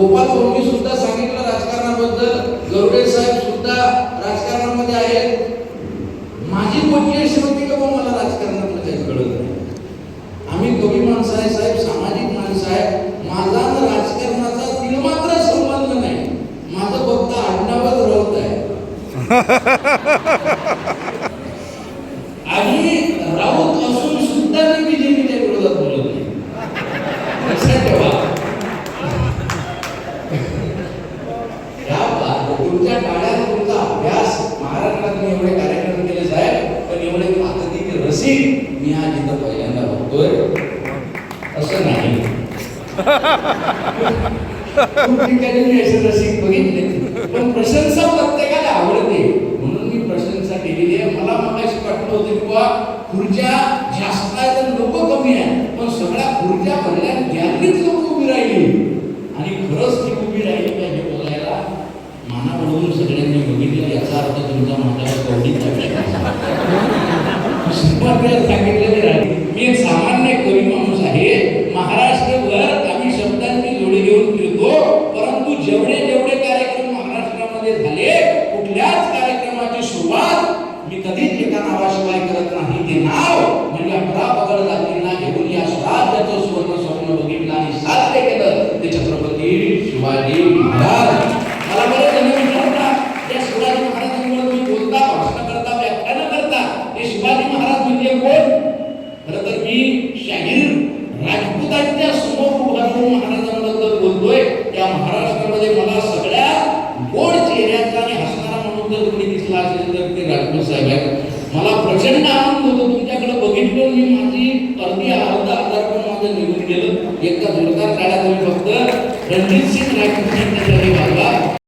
गोपाल भाऊंनी सुद्धा सांगितलं राजकारणाबद्दल गरुडे साहेब सुद्धा राजकारणामध्ये आहेत. माझी कोणती अशी होती का मला राजकारणातलं काही कळत नाही. आम्ही कवी माणसं आहे साहेब सामाजिक माणसं आहे. माझा राजकारणाचा तिळमात्र संबंध नाही. माझं फक्त आडनावच राहत आहे. तुमच्या काळात तुमचा अभ्यास महाराष्ट्रात मी एवढे कार्यक्रम केले साहेब पण एवढे ताकदीचे रसिक मी आज इथं पहिल्यांदा बघतोय. असं नाही. खूप ठिकाणी मी असे रसिक बघितले. पण प्रशंसा प्रत्येकाला आवडते. म्हणून मी प्रशंसा केलेली आहे. मला मगाशी वाटलं होतं की बुवा खुर्च्या जास्त आहे तर लोक कमी आहे पण सगळ्या खुर्च्या भरल्या गॅलरीत लोक उभी राहिली आणि खरंच ती उभी राहिली पाहिजे बोलायला मानावरून सगळ्यांनी बघितलं याचा अर्थ तुमचा शंभर वेळा सांगितलेले राहिले मी एक सामान्य माणूस आहे महाराष्ट्रभर आम्ही शब्दांची जोडी घेऊन फिरतो परंतु जेवढे जेवढे कार्यक्रम महाराष्ट्रामध्ये झाले कुठल्याच कार्यक्रमाची सुरुवात मी कधीच एका नावाशिवाय करत नाही. ते नाव म्हणजे अकरा पगड जातींना घेऊन या स्वराज्याचं सुवर्ण स्वप्न बघितलं आणि साध्य केलं ते छत्रपती शिवाजी महाराज. तर मी शाहीर राजपुतांच्या समोर उभा राहून महाराजांबद्दल बोलतोय. त्या महाराष्ट्रामध्ये मला सगळ्यात गोड चेहऱ्याचा आणि हसणारा म्हणून जर कोणी दिसला असेल तर ते राजपूत साहेब आहेत. मला प्रचंड आनंद होतो. तुमच्याकडे बघितलं मी माझी अर्धी अर्धा आजार पण माझं निघून गेलं. एकदा जोरदार काळात तुम्ही फक्त रणजित सिंग राजपूत